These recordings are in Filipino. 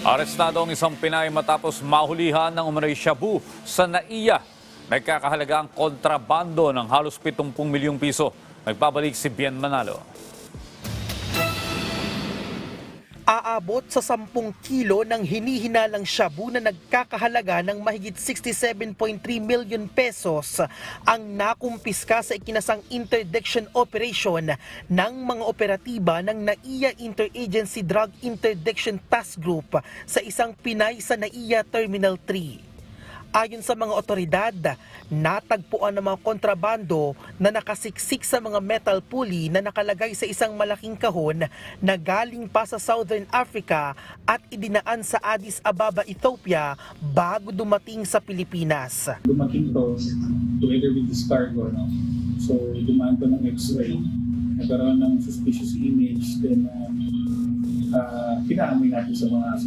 Arestado ang isang Pinay matapos mahulihan ng umano'y shabu sa Naiya. Nagkakahalaga ang kontrabando ng halos 70 milyong piso. Nagbabalik si Bien Manalo. Aabot sa 10 kilo ng hinihinalang shabu na nagkakahalaga ng mahigit 67.3 million pesos ang nakumpiska sa ikinasang interdiction operation ng mga operatiba ng NAIA Interagency Drug Interdiction Task Group sa isang Pinay sa NAIA Terminal 3. Ayon sa mga otoridad, natagpuan ng mga kontrabando na nakasiksik sa mga metal pulley na nakalagay sa isang malaking kahon na galing pa sa Southern Africa at idinaan sa Addis Ababa, Ethiopia bago dumating sa Pilipinas. dumating to together with this cargo. No? So, dumaan to ng x-ray. Nagkaroon ng suspicious image. Then, uh, uh, pinaamoy natin sa mga aso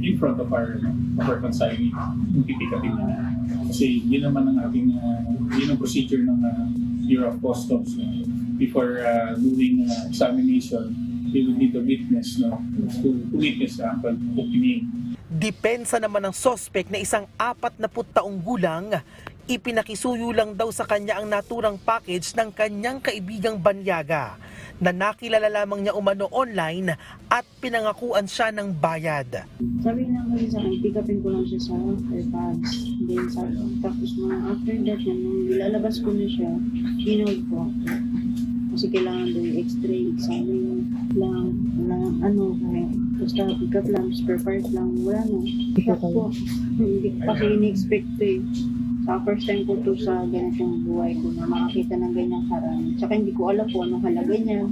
in front of our, of our consignee. Yung pipikapin na. Kasi yun naman ang ating, uh, yun ang procedure ng uh, Bureau of Customs. No? Before uh, doing uh, examination, we will need a witness no? to, to witness the actual opening. Depensa naman ng sospek na isang apat na taong gulang, ipinakisuyo lang daw sa kanya ang naturang package ng kanyang kaibigang Banyaga na nakilala lamang niya umano online at pinangakuan siya ng bayad. Sabi lang kasi sa akin, pick upin ko lang siya sa AirPods. Then sabi, tapos mga after that, nung ilalabas ko na siya, shinold ko ako. Kasi kailangan doon yung x-ray, examine lang, wala, ano, kaya, basta pick up lang, spare part lang, wala na. Shock po. Hindi kasi in-expect eh. Sa first time ko to sa ganitong buhay ko na makakita ng ganyang karami. Tsaka hindi ko alam kung anong halaga niya,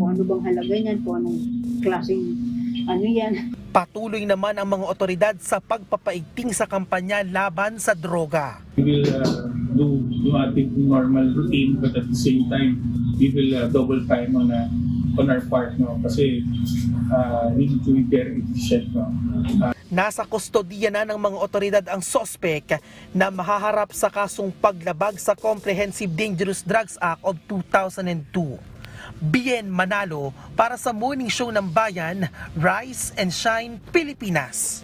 kung ano bang halaga niyan, kung anong klaseng ano yan. Patuloy naman ang mga otoridad sa pagpapaigting sa kampanya laban sa droga. we will uh, do do ating normal routine but at the same time we will uh, double time on uh, on our part no kasi uh, we need to be very efficient no uh, Nasa kustodiya na ng mga otoridad ang sospek na mahaharap sa kasong paglabag sa Comprehensive Dangerous Drugs Act of 2002. Bien Manalo para sa Morning Show ng Bayan, Rise and Shine, Pilipinas.